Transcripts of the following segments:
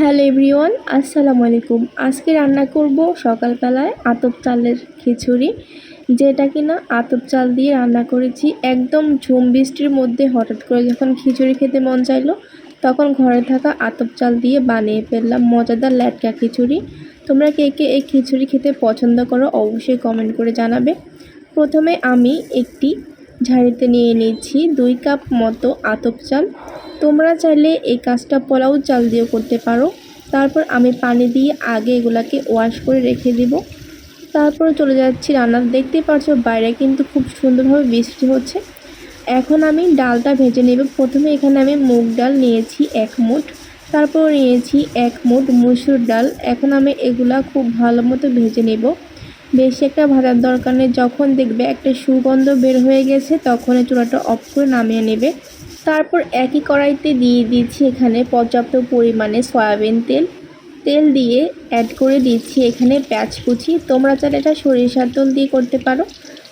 Hello everyone, আসসালামু আলাইকুম। আজকে রান্না করব সকালবেলায় আতপ চালের খিচুড়ি, যেটা কিনা আতপ চাল দিয়ে রান্না করেছি। একদম ঝুম বৃষ্টির মধ্যে হঠাৎ করে যখন খিচুড়ি খেতে মন চাইলো, তখন ঘরে থাকা আতপ চাল দিয়ে বানিয়ে ফেললাম মজাদার ল্যাটকা খিচুড়ি। তোমরা কে কে এই খিচুড়ি খেতে পছন্দ করো অবশ্যই কমেন্ট করে জানাবে। প্রথমে আমি একটি ঝাড়িতে নিয়ে নিচ্ছি দুই কাপ মতো আতপ চাল। তোমরা চাইলে এই কাজটা পোলাও চাল দিয়েও করতে পারো। তারপর আমি পানি দিয়ে আগে এগুলাকে ওয়াশ করে রেখে দিব। তারপর চলে যাচ্ছি রান্না দেখতে পাচ্ছ বাইরে কিন্তু খুব সুন্দরভাবে বৃষ্টি হচ্ছে। এখন আমি ডালটা ভেজে নেব। প্রথমে এখানে আমি মুগ ডাল নিয়েছি এক মুঠ। তারপর নিয়েছি এক মুঠ মুসুর ডাল। এখন আমি এগুলা খুব ভালো মতো ভেজে নেব। বেশি একটা ভাজার দরকার নেই। যখন দেখবে একটা সুগন্ধ বের হয়ে গেছে তখন চুলাটা অফ করে নামিয়ে নেবে। তারপর একই কড়াইতে দিয়ে দিচ্ছি এখানে পর্যাপ্ত পরিমাণে সয়াবিন তেল। তেল দিয়ে অ্যাড করে দিচ্ছি এখানে পেঁয়াজ কুচি। তোমরা চাইলে এটা সরিষার তেল দিয়ে করতে পারো।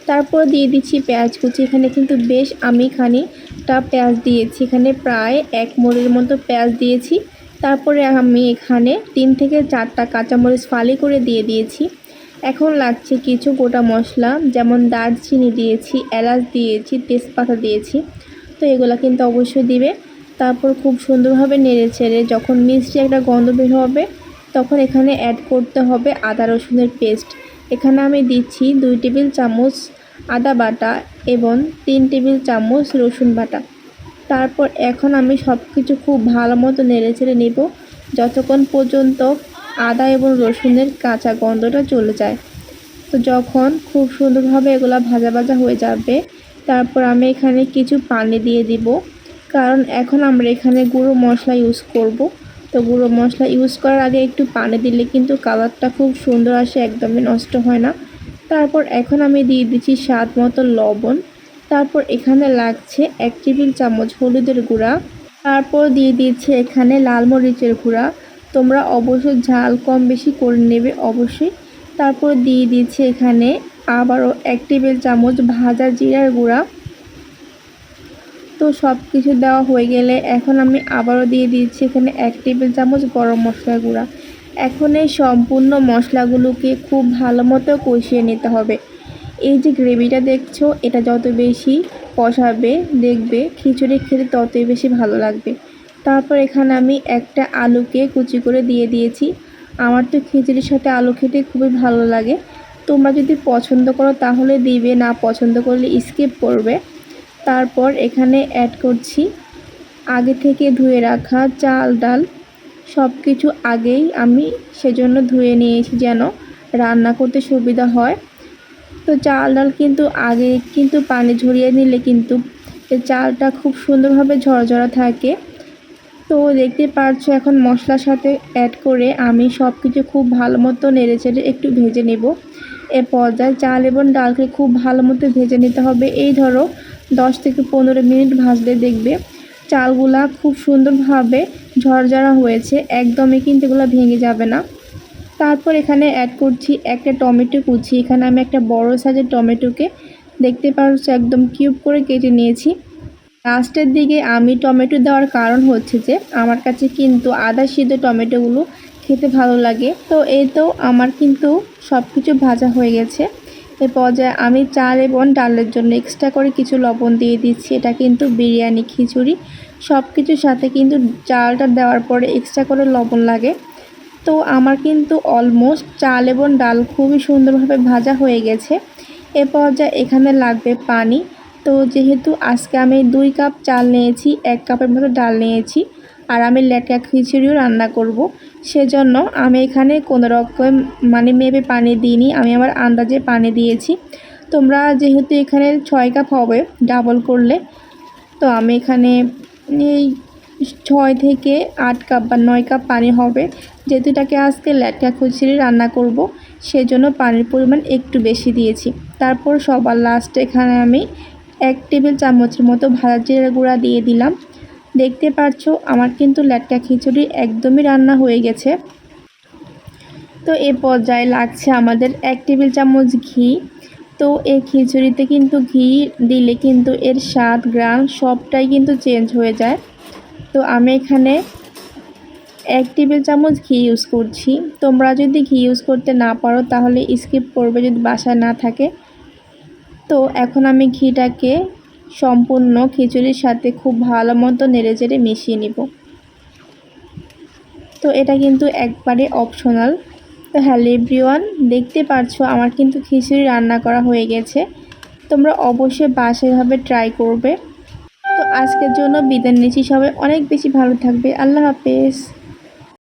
তারপর দিয়ে দিচ্ছি পেঁয়াজ কুচি। এখানে কিন্তু বেশ আমি খানিকটা পেঁয়াজ দিয়েছি। এখানে প্রায় এক মোড়ের মতো পেঁয়াজ দিয়েছি। তারপরে আমি এখানে তিন থেকে চারটা কাঁচামরিচ ফালি করে দিয়ে দিয়েছি। এখন লাগছে কিছু গোটা মশলা, যেমন দারচিনি দিয়েছি, এলাচ দিয়েছি, তেজপাতা দিয়েছি। তো এগুলো কিন্তু অবশ্যই দিবে। তারপর খুব সুন্দরভাবে নেড়ে ছেড়ে যখন মিষ্টি একটা গন্ধ বের হবে, তখন এখানে অ্যাড করতে হবে আদা রসুনের পেস্ট এখানে আমি দিচ্ছি দুই টেবিল চামচ আদা বাটা এবং তিন টেবিল চামচ রসুন বাটা। তারপর এখন আমি সব কিছু খুব ভালো মতো নেড়ে ছেড়ে নেব, যতক্ষণ পর্যন্ত আদা এবং রসুনের কাঁচা গন্ধটা চলে যায়। তো যখন খুব সুন্দরভাবে এগুলো ভাজা ভাজা হয়ে যাবে তারপর আমি এখানে কিছু পানি দিয়ে দিব। কারণ এখন আমরা এখানে গুঁড়ো মশলা ইউজ করব। তো গুঁড়ো মশলা ইউজ করার আগে একটু পানি দিলে কিন্তু কালারটা খুব সুন্দর আসে, একদমই নষ্ট হয় না। তারপর এখন আমি দিয়ে দিচ্ছি স্বাদ মতো লবণ। তারপর এখানে লাগছে এক টেবিল চামচ হলুদের গুঁড়া। তারপর দিয়ে দিচ্ছে এখানে লাল মরিচের গুঁড়া। তোমরা অবশ্যই ঝাল কম বেশি করে নেবে অবশ্যই। তারপর দিয়ে দিচ্ছে এখানে আবারও এক টেবিল চামচ ভাজা জিরার গুঁড়া। তো সব কিছু দেওয়া হয়ে গেলে এখন আমি আবারও দিয়ে দিচ্ছি এখানে এক টেবিল চামচ গরম মশলা গুঁড়া। এখন এই সম্পূর্ণ মশলাগুলোকে খুব ভালো মতো কষিয়ে নিতে হবে। এই যে গ্রেভিটা দেখছ, এটা যত বেশি কষাবে, দেখবে খিচুড়ি খেতে ততই বেশি ভালো লাগবে। তারপর এখানে আমি একটা আলুকে কুচি করে দিয়ে দিয়েছি। আমার তো খিচুড়ির সাথে আলু খেতে খুবই ভালো লাগে। তোমরা যদি পছন্দ করো তাহলে দিবে, না পছন্দ করলে স্কিপ করবে। তারপর এখানে অ্যাড করছি, আগে থেকে ধুয়ে রাখা চাল, ডাল সব কিছু আগেই আমি সেজন্য ধুয়ে নিয়েছি যেন রান্না করতে সুবিধা হয়। তো চাল, ডাল কিন্তু আগে কিন্তু পানি ঝরিয়ে নিলে কিন্তু চালটা খুব সুন্দরভাবে ঝরঝরা থাকে। তো দেখতে পাচ্ছ এখন মশলার সাথে অ্যাড করে আমি সব কিছু খুব ভালো মতো নেড়ে চেড়ে একটু ভেজে নেব। এ পর্যায়ে চাল এবং ডালকে খুব ভালো মতো ভেজে নিতে হবে। এই ধরো, দশ থেকে পনেরো মিনিট ভাজলে দেখবে চালগুলা খুব সুন্দরভাবে ঝরঝরা হয়েছে, একদমই কিন্তু এগুলো ভেঙে যাবে না। তারপর এখানে অ্যাড করছি একটা টমেটো কুচি। এখানে আমি একটা বড় সাইজের টমেটোকে দেখতে পাচ্ছ, একদম কিউব করে কেটে নিয়েছি। লাস্টের দিকে আমি টমেটো দেওয়ার কারণ হচ্ছে যে, আমার কাছে কিন্তু আদা সিদ্ধ টমেটোগুলো খেতে ভালো লাগে। তো এই তো আমার কিন্তু সব কিছু ভাজা হয়ে গেছে। এ পর্যায়ে আমি চাল এবং ডালের জন্য এক্সট্রা করে কিছু লবণ দিয়ে দিচ্ছি। এটা কিন্তু বিরিয়ানি, খিচুড়ি সব কিছুর সাথে কিন্তু চালটা দেওয়ার পরে এক্সট্রা করে লবণ লাগে। তো আমার কিন্তু অলমোস্ট চাল এবং ডাল খুবই সুন্দরভাবে ভাজা হয়ে গেছে। এ পর্যায়ে এখানে লাগবে পানি। তো যেহেতু আজকে আমি দুই কাপ চাল নিয়েছি, এক কাপের মতো ডাল নিয়েছি, আর আমি লেটকা খিচুড়িও রান্না করব। সেজন্য আমি এখানে কোনো রকম মানে মেপে পানি দিইনি। আমি আমার আন্দাজে পানি দিয়েছি। তোমরা যেহেতু এখানে ছয় কাপ হবে ডাবল করলে, তো আমি এখানে এই ছয় থেকে আট কাপ বা নয় কাপ পানি হবে। যেহেতু এটাকে আজকে লেটকা খিচুড়ি রান্না করব, সেজন্য পানির পরিমাণ একটু বেশি দিয়েছি। তারপর সবার লাস্টে এখানে আমি এক টেবিল চামচের মতো ভাজা জিরা গুঁড়া দিয়ে দিলাম। দেখতে পাচ্ছ, আমার কিন্তু ল্যাটকা খিচুড়ি একদমই রান্না হয়ে গেছে। তো এ পর্যায়ে লাগছে আমাদের এক টেবিল চামচ ঘি। তো এই খিচুড়িতে কিন্তু ঘি দিলে কিন্তু এর স্বাদ গ্রাম সবটাই কিন্তু চেঞ্জ হয়ে যায়। তো আমি এখানে এক টেবিল চামচ ঘি ইউজ করছি। তোমরা যদি ঘি ইউজ করতে না পারো, তাহলে স্কিপ করবে যদি বাসায় না থাকে। তো এখন আমি ঘিটাকে সম্পূর্ণ খিচুড়ির সাথে খুব ভালো মতো নেড়ে চেড়ে মিশিয়ে নিব। তো এটা কিন্তু একবারে অপশনাল তো হ্যালো এভরিওয়ান দেখতে পারছ আমার কিন্তু খিচুড়ি রান্না করা হয়ে গেছে। তোমরা অবশ্যই বাসায় এভাবে ট্রাই করবে। তো আজকের জন্য বিদায় নিচ্ছি। সবাই অনেক বেশি ভালো থাকবে। আল্লাহ হাফেজ।